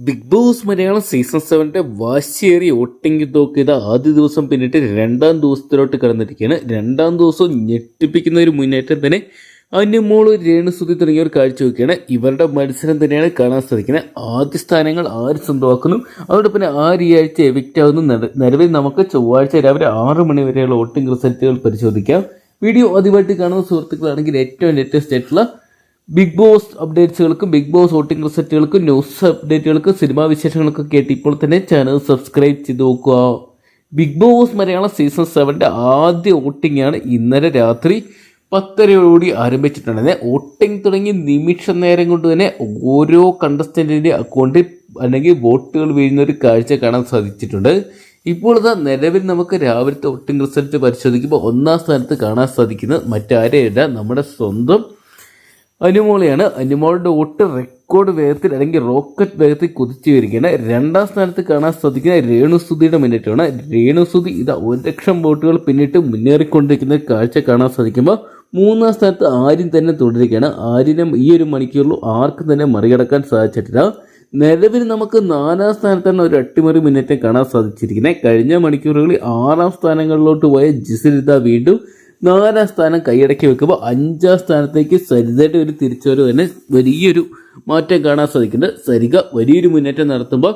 Big Boss Malayalam season സെവന്റെ വാശിയേറിയ ഒട്ടിങ്ങി തോക്ക് ഇത് ആദ്യ ദിവസം പിന്നിട്ട് രണ്ടാം ദിവസത്തിലോട്ട് കടന്നിരിക്കുകയാണ്. രണ്ടാം ദിവസം ഞെട്ടിപ്പിക്കുന്ന ഒരു മുന്നേറ്റം തന്നെ അന്യമോൾ രേണുസുതി തുടങ്ങിയവർ കാഴ്ചവെക്കുകയാണ്. ഇവരുടെ മത്സരം തന്നെയാണ് കാണാൻ സാധിക്കുന്നത്. ആദ്യ സ്ഥാനങ്ങൾ ആര് സ്വന്തമാക്കുന്നു? അതോടൊപ്പം ആര് ഈ ആഴ്ച എവിക്റ്റ് ആവുന്നു. നില- നിലവിൽ നമുക്ക് ചൊവ്വാഴ്ച രാവിലെ ആറ് മണി വരെയുള്ള വോട്ടിംഗ് റിസൾട്ടുകൾ പരിശോധിക്കാം. വീഡിയോ ആദ്യമായിട്ട് കാണുന്ന സുഹൃത്തുക്കളാണെങ്കിൽ ഏറ്റവും ലേറ്റസ്റ്റ് ആയിട്ടുള്ള ബിഗ് ബോസ് അപ്ഡേറ്റ്സുകൾക്കും ബിഗ് ബോസ് വോട്ടിംഗ് റിസൾട്ടുകൾക്കും ന്യൂസ് അപ്ഡേറ്റുകൾക്കും സിനിമാ വിശേഷങ്ങൾക്കും കേട്ട് ഇപ്പോൾ തന്നെ ചാനൽ സബ്സ്ക്രൈബ് ചെയ്ത് നോക്കുക. ബിഗ് ബോസ് മലയാളം സീസൺ സെവന്റെ ആദ്യ വോട്ടിംഗ് ആണ് ഇന്നലെ രാത്രി പത്തരയോടുകൂടി ആരംഭിച്ചിട്ടുണ്ട്. വോട്ടിംഗ് തുടങ്ങി നിമിഷ നേരം കൊണ്ട് തന്നെ ഓരോ കണ്ടസ്റ്റന്റിന്റെ അക്കൗണ്ടിൽ അല്ലെങ്കിൽ വോട്ടുകൾ വീഴുന്ന ഒരു കാഴ്ച കാണാൻ സാധിച്ചിട്ടുണ്ട്. ഇപ്പോൾ ഇതാ നിലവിൽ നമുക്ക് രാവിലത്തെ വോട്ടിംഗ് റിസൾട്ട് പരിശോധിക്കുമ്പോൾ ഒന്നാം സ്ഥാനത്ത് കാണാൻ സാധിക്കുന്നത് മറ്റാരെയല്ല നമ്മുടെ സ്വന്തം അനുമോളെയാണ്. അനുമോളുടെ ഒട്ട് റെക്കോർഡ് വേഗത്തിൽ അല്ലെങ്കിൽ റോക്കറ്റ് വേഗത്തിൽ കുതിച്ചു വരികയാണ്. രണ്ടാം സ്ഥാനത്ത് കാണാൻ സാധിക്കുന്ന രേണുസുതിയുടെ മിനിറ്റാണ് രേണുസുതി ഇത് ഒരു ലക്ഷം വോട്ടുകൾ പിന്നിട്ട് മുന്നേറിക്കൊണ്ടിരിക്കുന്ന കാഴ്ച കാണാൻ സാധിക്കുമ്പോൾ മൂന്നാം സ്ഥാനത്ത് ആര്യം തന്നെ തുടരുകയാണ്. ആര്യനെ ഈ ഒരു മണിക്കൂറിൽ ആർക്കും തന്നെ മറികടക്കാൻ സാധിച്ചിട്ടില്ല. നിലവിൽ നമുക്ക് നാലാം സ്ഥാനത്താണ് ഒരു അട്ടിമറി മുന്നേറ്റം കാണാൻ സാധിച്ചിരിക്കുന്നത്. കഴിഞ്ഞ മണിക്കൂറുകളിൽ ആറാം സ്ഥാനങ്ങളിലോട്ട് പോയ ജിസിലിത വീണ്ടും നാലാം സ്ഥാനം കൈയടക്കി വെക്കുമ്പോൾ അഞ്ചാം സ്ഥാനത്തേക്ക് സരിതയുടെ ഒരു തിരിച്ചുവരവ് തന്നെ വലിയൊരു മാറ്റം കാണാൻ സാധിക്കുന്നുണ്ട്. സരിക വലിയൊരു മുന്നേറ്റം നടത്തുമ്പോൾ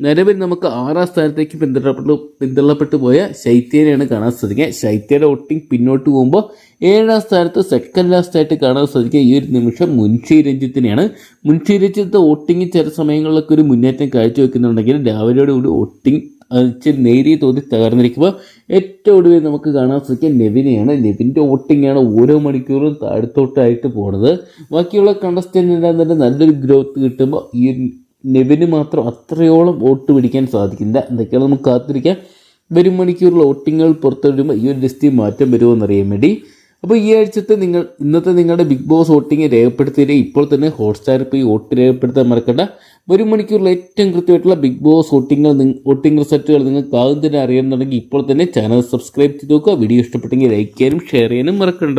നിലവിൽ നമുക്ക് ആറാം സ്ഥാനത്തേക്ക് പിന്തള്ളപ്പെട്ടു പിന്തള്ളപ്പെട്ടു പോയ ശൈത്യനെയാണ് കാണാൻ സാധിക്കുക. ശൈത്യയുടെ ഒട്ടിങ് പിന്നോട്ട് പോകുമ്പോൾ ഏഴാം സ്ഥാനത്ത് സെക്കൻഡ് ലാസ്റ്റ് ആയിട്ട് കാണാൻ സാധിക്കുക ഈ ഒരു നിമിഷം മുൻഷി രഞ്ജിത്തിനെയാണ്. മുൻഷി രഞ്ജിത്ത് വോട്ടിംഗ് ചില സമയങ്ങളിലൊക്കെ ഒരു മുന്നേറ്റം കാഴ്ചവെക്കുന്നുണ്ടെങ്കിൽ രാവിലെയോടുകൂടി വോട്ടിംഗ് ഇച്ചിരി നേരിയ തോതിൽ തകർന്നിരിക്കുമ്പോൾ ഏറ്റവും ഒടുവിൽ നമുക്ക് കാണാൻ സാധിക്കുക നെവിനെയാണ്. നെവിന്റെ ഓട്ടിങ്ങാണ് ഓരോ മണിക്കൂറും താഴത്തോട്ടായിട്ട് പോണത്. ബാക്കിയുള്ള കണ്ടസ്റ്റന്റിനെല്ലാം തന്നെ നല്ലൊരു ഗ്രോത്ത് കിട്ടുമ്പോൾ ഈ നെവിന് മാത്രം അത്രയോളം വോട്ട് പിടിക്കാൻ സാധിക്കില്ല. എന്തൊക്കെയാണ് നമുക്ക് കാത്തിരിക്കാം. വരും മണിക്കൂറിൽ വോട്ടിങ്ങുകൾ പുറത്തുവിടുമ്പോൾ ഈ ഒരു ലിസ്റ്റിൽ മാറ്റം വരുമോ എന്നറിയാൻ വേണ്ടി. അപ്പോൾ ഈ ആഴ്ചത്തെ നിങ്ങൾ ഇന്നത്തെ നിങ്ങളുടെ ബിഗ് ബോസ് വോട്ടിംഗ് രേഖപ്പെടുത്തിയില്ലേ? ഇപ്പോൾ തന്നെ ഹോട്ട്സ്റ്റാറിൽ പോയി വോട്ട് രേഖപ്പെടുത്താൻ മറക്കണ്ട. ഒരു മണിക്കൂറിൽ ഏറ്റവും കൃത്യമായിട്ടുള്ള ബിഗ് ബോസ് വോട്ടിങ്ങൾ വോട്ടിംഗ് റിസൾട്ടുകൾ നിങ്ങൾക്ക് ആദ്യം തന്നെ അറിയണമെന്നുണ്ടെങ്കിൽ ഇപ്പോൾ തന്നെ ചാനൽ സബ്സ്ക്രൈബ് ചെയ്ത് നോക്കുക. വീഡിയോ ഇഷ്ടപ്പെട്ടെങ്കിൽ ലൈക്ക് ചെയ്യാനും ഷെയർ ചെയ്യാനും മറക്കണ്ട.